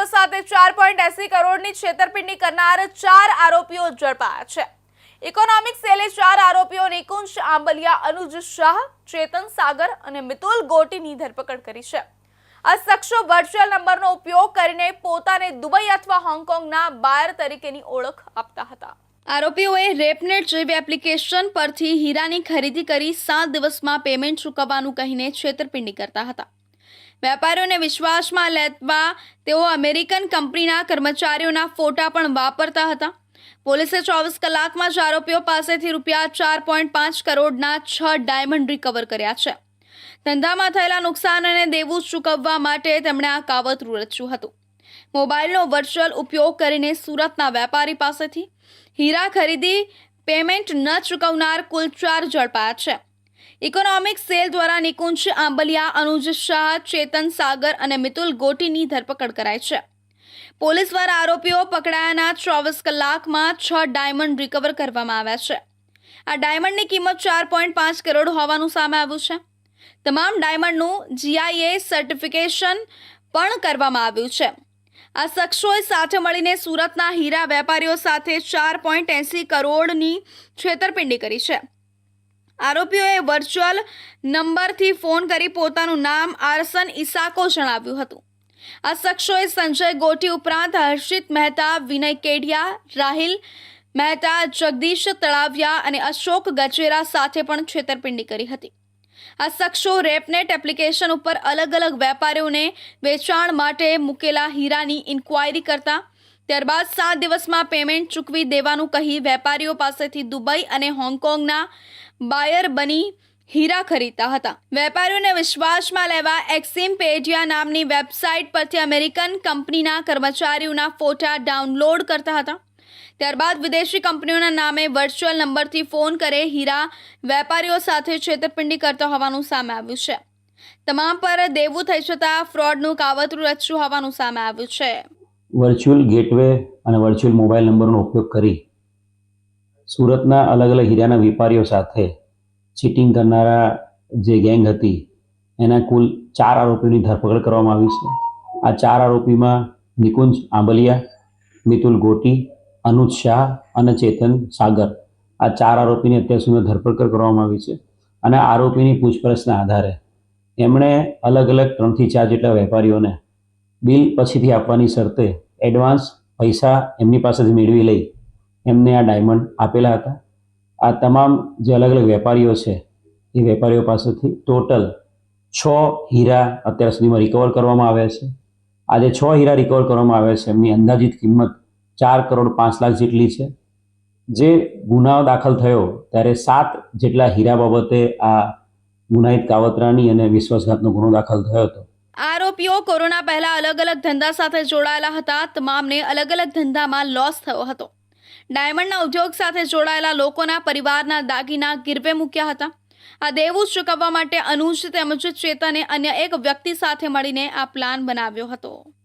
વેપારીઓ સાથે ચાર પોઈન્ટ એસી કરોડની છેતરપિંડી કરનાર ચાર આરોપીઓ ઝડપાયા છે. ઇકોનોમિક સેલે ચાર આરોપીઓ નિકુંજ આંબલિયા, અનુજ શાહ, ચેતન સાગર અને મિતુલ ગોટીની ધરપકડ કરી છે. આ શખ્સો વર્ચ્યુઅલ નંબરનો ઉપયોગ કરીને પોતાને દુબઈ અથવા હોંગકોંગના બાયર તરીકેની ઓળખ આપતા હતા. આરોપીઓએ રેપનેટ જેવી એપ્લિકેશન પરથી હીરાની ખરીદી કરી સાત દિવસમાં પેમેન્ટ ચૂકવવાનું કહીને છેતરપિંડી કરતા હતા. વેપારીઓને વિશ્વાસમાં લેવા તેઓ અમેરિકન કંપનીના કર્મચારીઓના ફોટા પણ વાપરતા હતા. પોલીસે ચોવીસ કલાકમાં જ આરોપીઓ પાસેથી રૂપિયા ચાર પોઈન્ટ પાંચ કરોડના છ ડાયમંડ રિકવર કર્યા છે. ધંધામાં થયેલા નુકસાન અને દેવું ચૂકવવા માટે તેમણે આ કાવતરું રચ્યું હતું. મોબાઈલનો વર્ચ્યુઅલ ઉપયોગ કરીને સુરતના વેપારી પાસેથી હીરા ખરીદી પેમેન્ટ ન ચૂકવનાર કુલ ચાર ઝડપાયા છે. ઇકોનોમિક સેલ દ્વારા નિકુંજ, આંબલિયા, અનુજ શાહ, ચેતન સાગર અને મિતુલ ગોટીની ધરપકડ કરાઈ છે. પોલીસ દ્વારા આરોપીઓ પકડાયાના ચોવીસ કલાકમાં છ ડાયમંડ રિકવર કરવામાં આવ્યા છે. આ ડાયમંડની કિંમત ચાર પોઈન્ટ પાંચ કરોડ હોવાનું સામે આવ્યું છે. તમામ ડાયમંડનું જીઆઈએ સર્ટિફિકેશન પણ કરવામાં આવ્યું છે. આ શખ્સોએ સાથે મળીને સુરતના હીરા વેપારીઓ સાથે ચાર પોઈન્ટ એંસી કરોડની છેતરપિંડી કરી છે. આરોપીઓએ વર્ચ્યુઅલ નંબરથી ફોન કરી પોતાનું નામ આરસન ઇસાકો જણાવ્યું હતું. આ શખ્સોએ સંજય ગોઠી ઉપરાંત હર્ષિત મહેતા, વિનય કેઢિયા રાહિલ મહેતા, જગદીશ તળાવિયા અને અશોક ગજેરા સાથે પણ છેતરપિંડી કરી હતી. આ શખ્સો રેપનેટ એપ્લિકેશન ઉપર અલગ અલગ વેપારીઓને વેચાણ માટે મૂકેલા હીરાની ઇન્ક્વાયરી કરતા, ત્યારબાદ સાત દિવસમાં પેમેન્ટ ચૂકવી દેવાનું કહી વેપારીઓ પાસેથી દુબઈ અને હોંગકોંગના બાયર બની હીરા ખરીદતા હતા. વેપારીઓને વિશ્વાસમાં લેવા એક્સિમ પેડિયા નામની વેબસાઇટ પરથી અમેરિકન કંપનીના કર્મચારીઓના ફોટા ડાઉનલોડ કરતા હતા. ત્યારબાદ વિદેશી કંપનીઓના નામે વર્ચ્યુઅલ નંબરથી ફોન કરે હીરા વેપારીઓ સાથે છેતરપિંડી કરતા હોવાનું સામે આવ્યું છે. તમામ પર દેવું થઈ જતાં ફ્રોડનું કાવતરું રચ્યું હોવાનું સામે આવ્યું છે. વર્ચ્યુઅલ ગેટવે અને વર્ચ્યુઅલ મોબાઈલ નંબરનો ઉપયોગ કરી સુરતના અલગ અલગ હીરાના વેપારીઓ સાથે ચીટિંગ કરનારા જે ગેંગ હતી, એના કુલ ચાર આરોપીઓની ધરપકડ કરવામાં આવી છે. આ ચાર આરોપીમાં નિકુંજ આંબલિયા, મિતુલ ગોટી, અનુજ શાહ અને ચેતન સાગર. આ ચાર આરોપીની અત્યાર સુધીમાં ધરપકડ કરવામાં આવી છે અને આરોપીની પૂછપરછના આધારે એમણે અલગ અલગ ત્રણથી ચાર જેટલા વેપારીઓને બિલ પછીથી આપવાની શરતે એડવાન્સ પૈસા એમની પાસેથી મેળવી લઈ એમને આ ડાયમંડ આપેલા હતા. આ તમામ જે અલગ અલગ વેપારીઓ છે, એ વેપારીઓ પાસેથી ટોટલ છ હીરા અત્યાર સુધીમાં રિકવર કરવામાં આવ્યા છે. આજે છ હીરા રિકવર કરવામાં આવ્યા છે. એમની અંદાજિત કિંમત ચાર કરોડ પાંચ લાખ જેટલી છે. જે ગુનાઓ દાખલ થયો ત્યારે સાત જેટલા હીરા બાબતે આ ગુનાહિત કાવતરાની અને વિશ્વાસઘાતનો ગુનો દાખલ થયો હતો. આરોપીઓ કોરોના પહેલા અલગ અલગ ધંધા સાથે જોડાયેલા હતા. તમામને અલગ અલગ ધંધામાં લોસ થયો હતો. ડાયમંડના ઉદ્યોગ સાથે જોડાયેલા લોકોના પરિવારના દાગીના ગીરવે મૂક્યા હતા. આ દેવું ચૂકવવા માટે અનુજ તેમજ ચેતને અન્ય એક વ્યક્તિ સાથે મળીને આ પ્લાન બનાવ્યો હતો.